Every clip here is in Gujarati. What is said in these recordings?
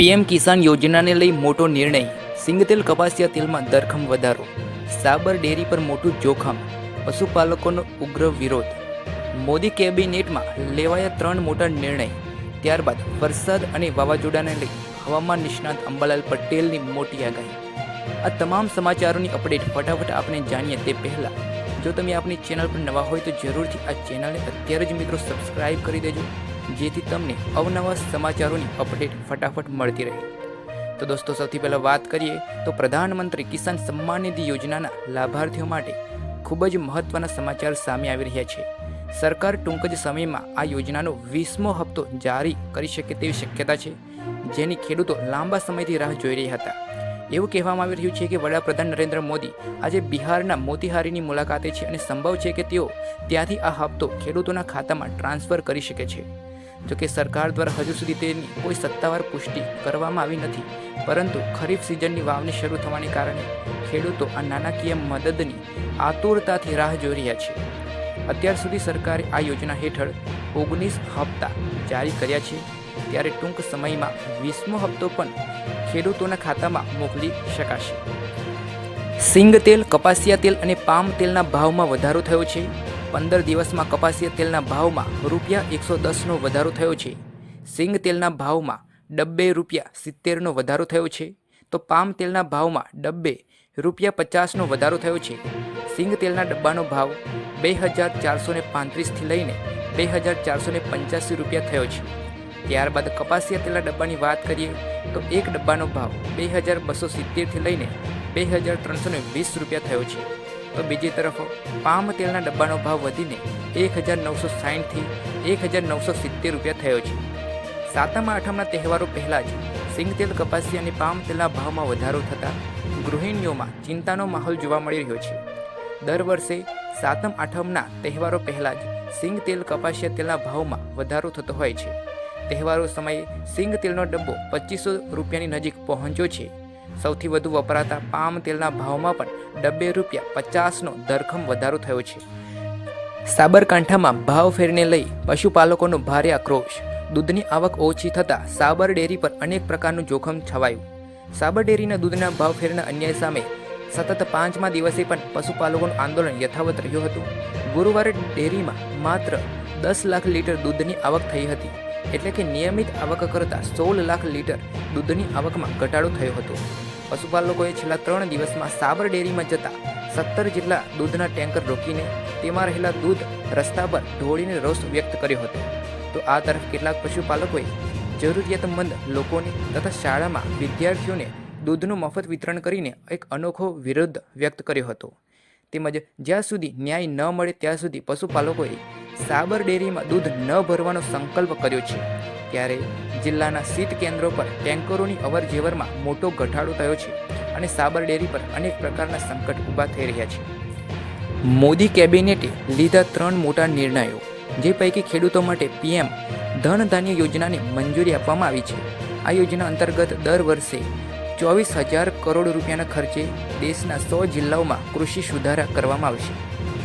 પીએમ કિસાન યોજનાને લઈ મોટો નિર્ણય. સિંગતેલ કપાસિયા તેલમાં દરખમ વધારો. સાબર ડેરી પર મોટું જોખમ. પશુપાલકોનો ઉગ્ર વિરોધ. મોદી કેબિનેટમાં લેવાયા ત્રણ મોટા નિર્ણય. ત્યારબાદ વરસાદ અને વાવાઝોડાને લઈ હવામાન નિષ્ણાત અંબાલાલ પટેલની મોટી આગાહી. આ તમામ સમાચારોની અપડેટ ફટાફટ આપણે જાણીએ તે પહેલાં. જો તમે આપણી ચેનલ પર નવા હોય તો જરૂરથી આ ચેનલને અત્યારે જ મિત્રો સબસ્ક્રાઈબ કરી દેજો. જેથી તમને અવનવા સમાચારોની અપડેટ ફટાફટ મળતી રહે. તો દોસ્તો, સૌથી પહેલાં વાત કરીએ તો પ્રધાનમંત્રી કિસાન સન્માન નિધિ યોજનાના લાભાર્થીઓ માટે ખૂબ જ મહત્ત્વના સમાચાર સામે આવી રહ્યા છે. સરકાર ટૂંક જ સમયમાં આ યોજનાનો વીસમો હપ્તો જારી કરી શકે તેવી શક્યતા છે, જેની ખેડૂતો લાંબા સમયથી રાહ જોઈ રહ્યા હતા. એવું કહેવામાં આવી રહ્યું છે કે વડાપ્રધાન નરેન્દ્ર મોદી આજે બિહારના મોતીહારીની મુલાકાતે છે અને સંભવ છે કે તેઓ ત્યાંથી આ હપ્તો ખેડૂતોના ખાતામાં ટ્રાન્સફર કરી શકે છે. જોકે સરકાર દ્વારા હજુ સુધી તેની કોઈ સત્તાવાર પુષ્ટિ કરવામાં આવી નથી, પરંતુ ખરીફ સિઝનની વાવણી શરૂ થવાને કારણે ખેડૂતો આ નાણાકીય મદદની આતુરતાથી રાહ જોઈ રહ્યા છે. અત્યાર સુધી સરકારે આ યોજના હેઠળ ઓગણીસ હપ્તા જારી કર્યા છે, ત્યારે ટૂંક સમયમાં વીસમો હપ્તો પણ ખેડૂતોના ખાતામાં મોકલી શકાશે. સિંગ તેલ કપાસિયા તેલ અને પામ તેલના ભાવમાં વધારો થયો છે. પંદર દિવસમાં કપાસિયા તેલના ભાવમાં રૂપિયા એકસો દસનો વધારો થયો છે. સિંગ તેલના ભાવમાં ડબ્બે રૂપિયા સિત્તેરનો વધારો થયો છે. તો પામ તેલના ભાવમાં ડબ્બે રૂપિયા પચાસનો વધારો થયો છે. સિંગ તેલના ડબ્બાનો ભાવ બે હજાર ચારસો ને પાંત્રીસથી લઈને બે હજાર ચારસો ને પંચ્યાસી રૂપિયા થયો છે. ત્યારબાદ કપાસિયા તેલના ડબ્બાની વાત કરીએ, તો એક ડબ્બાનો ભાવ બે હજાર બસો સિત્તેરથી લઈને બે હજાર ત્રણસો વીસ રૂપિયા થયો છે. તો બીજી તરફ પામ તેલના ડબ્બાનો ભાવ વધીને એક હજાર નવસો સાઠથી એક હજાર નવસો સિત્તેર રૂપિયા થયો છે. સાતમ આઠમના તહેવારો પહેલાં જ સિંગતેલ કપાસી અને પામ તેલના ભાવમાં વધારો થતાં ગૃહિણીઓમાં ચિંતાનો માહોલ જોવા મળી રહ્યો છે. દર વર્ષે સાતમ આઠમના તહેવારો પહેલાં જ સિંગ તેલ કપાસિયા તેલના ભાવમાં વધારો થતો હોય છે. તહેવારો સમયે સિંગ તેલનો ડબ્બો પચીસો રૂપિયાની નજીક પહોંચ્યો છે. સૌથી વધુ વપરાતા પામ તેલના ભાવમાં પણ ડબ્બે રૂપિયા પચાસનો ધરખમ વધારો થયો છે. સાબરકાંઠામાં ભાવ ફેરને લઈ પશુપાલકોનો ભારે આક્રોશ. દૂધની આવક ઓછી થતાં સાબર ડેરી પર અનેક પ્રકારનું જોખમ છવાયું. સાબર ડેરીના દૂધના ભાવ ફેરના અન્યાય સામે સતત પાંચમા દિવસે પણ પશુપાલકોનું આંદોલન યથાવત રહ્યું હતું. ગુરુવારે ડેરીમાં માત્ર દસ લાખ લીટર દૂધની આવક થઈ હતી, એટલે કે નિયમિત આવક કરતાં સોળ લાખ લીટર દૂધની આવકમાં ઘટાડો થયો હતો. પશુપાલકોએ છેલ્લા ત્રણ દિવસમાં સાબર ડેરીમાં જતા સત્તર જેટલા દૂધના ટેન્કર રોકીને તેમાં રહેલા દૂધ રસ્તા પર ઢોળીને રોષ વ્યક્ત કર્યો હતો. તો આ તરફ કેટલાક પશુપાલકોએ જરૂરિયાતમંદ લોકોને તથા શાળામાં વિદ્યાર્થીઓને દૂધનું મફત વિતરણ કરીને એક અનોખો વિરોધ વ્યક્ત કર્યો હતો. તેમજ જ્યાં સુધી ન્યાય ન મળે ત્યાં સુધી પશુપાલકોએ સાબર ડેરીમાં દૂધ ન ભરવાનો સંકલ્પ કર્યો છે. ત્યારે જિલ્લાના શીત કેન્દ્રો પર ટેન્કરોની અવરજેવરમાં મોટો ઘટાડો થયો છે અને સાબર ડેરી પર અનેક પ્રકારના સંકટ ઊભા થઈ રહ્યા છે. મોદી કેબિનેટે લીધા ત્રણ મોટા નિર્ણયો, જે પૈકી ખેડૂતો માટે પીએમ ધન ધાન્ય યોજનાને મંજૂરી આપવામાં આવી છે. આ યોજના અંતર્ગત દર વર્ષે ચોવીસ હજાર કરોડ રૂપિયાના ખર્ચે દેશના સો જિલ્લાઓમાં કૃષિ સુધારા કરવામાં આવશે.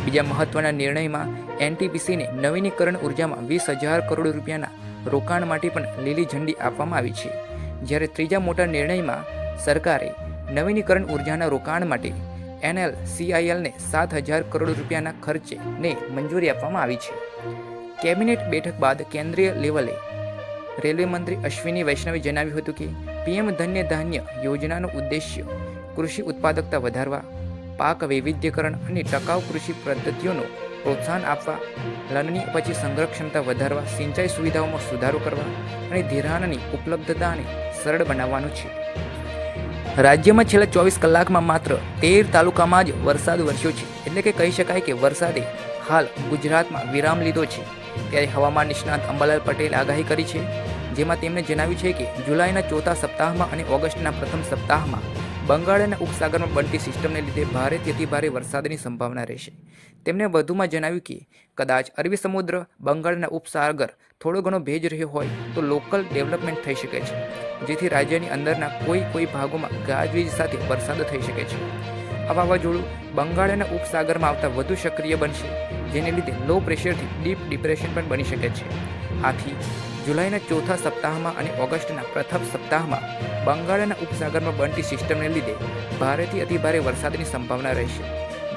બીજા મહત્વના નિર્ણયમાં એનટીપીસીને નવીનીકરણ ઉર્જામાં વીસ હજાર કરોડ રૂપિયાના રોકાણ માટે પણ લીલી ઝંડી આપવામાં આવી છે. જ્યારે ત્રીજા મોટા નિર્ણયમાં સરકારે નવીનીકરણ ઉર્જાના રોકાણ માટે એનએલ સીઆઈએલને સાત હજાર કરોડ રૂપિયાના ખર્ચે ને મંજૂરી આપવામાં આવી છે. કેબિનેટ બેઠક બાદ કેન્દ્રીય લેવલે રેલવે મંત્રી અશ્વિની વૈષ્ણવે જણાવ્યું હતું કે, પીએમ ધન્ય ધાન્ય યોજનાનો ઉદ્દેશ્ય કૃષિ ઉત્પાદકતા વધારવા, પાક વૈવિધ્યકરણ અને ટકાઉ કૃષિ પદ્ધતિઓનું પ્રોત્સાહન આપવા, લણણી પછી સંગ્રહક્ષમતા વધારવા, સિંચાઈ સુવિધાઓમાં સુધારો કરવા અને ધિરાણની ઉપલબ્ધતાને સરળ બનાવવાનું છે. રાજ્યમાં છેલ્લા ચોવીસ કલાકમાં માત્ર તેર તાલુકામાં જ વરસાદ વરસ્યો છે. એટલે કે કહી શકાય કે વરસાદે હાલ ગુજરાતમાં વિરામ લીધો છે. ત્યારે હવામાન નિષ્ણાત અંબાલાલ પટેલ આગાહી કરી છે, જેમાં તેમણે જણાવ્યું છે કે જુલાઈના ચોથા સપ્તાહમાં અને ઓગસ્ટના પ્રથમ સપ્તાહમાં બંગાળના ઉપસાગરમાં બનતી સિસ્ટમને લીધે ભારે તેથી ભારે વરસાદની સંભાવના રહેશે. તેમણે વધુમાં જણાવ્યું કે, કદાચ અરબી સમુદ્ર બંગાળના ઉપસાગર થોડો ઘણો ભેજ રહ્યો હોય તો લોકલ ડેવલપમેન્ટ થઈ શકે છે, જેથી રાજ્યની અંદરના કોઈ કોઈ ભાગોમાં ગાજવીજ સાથે વરસાદ થઈ શકે છે. આ વાવાઝોડું બંગાળના ઉપસાગરમાં આવતા વધુ સક્રિય બનશે, જેને લીધે લો પ્રેશરથી ડીપ ડિપ્રેશન પણ બની શકે છે. આથી જુલાઈના ચોથા સપ્તાહમાં અને ઓગસ્ટના પ્રથમ સપ્તાહમાં બંગાળના ઉપસાગરમાં બનતી સિસ્ટમને લીધે ભારેથી અતિભારે વરસાદની સંભાવના રહેશે,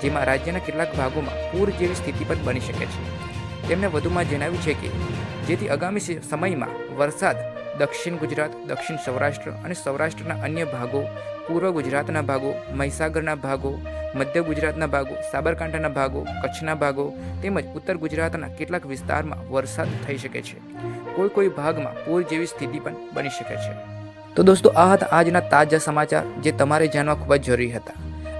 જેમાં રાજ્યના કેટલાક ભાગોમાં પૂર જેવી સ્થિતિ પણ બની શકે છે. તેમણે વધુમાં જણાવ્યું છે કે, જેથી આગામી સમયમાં વરસાદ દક્ષિણ ગુજરાત, દક્ષિણ સૌરાષ્ટ્ર અને સૌરાષ્ટ્રના અન્ય ભાગો, પૂર્વ ગુજરાતના ભાગો, મહીસાગરના ભાગો, મધ્ય ગુજરાતના ભાગો, સાબરકાંઠાના ભાગો, કચ્છના ભાગો તેમજ ઉત્તર ગુજરાતના કેટલાક વિસ્તારમાં વરસાદ થઈ શકે છે. કોઈ કોઈ ભાગમાં પૂર જેવી સ્થિતિ પણ બની શકે છે. તો દોસ્તો, આ હતા આજના તાજા સમાચાર જે તમારે જાણવા ખૂબ જ જરૂરી હતા.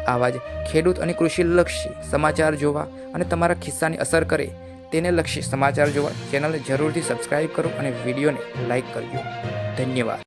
આવા જ ખેડૂત અને કૃષિલક્ષી સમાચાર જોવા અને તમારા ખિસ્સાની અસર કરે તેને લક્ષી સમાચાર જોવા ચેનલને જરૂરથી સબસ્ક્રાઇબ કરો અને વિડીયોને લાઇક કરજો. ધન્યવાદ.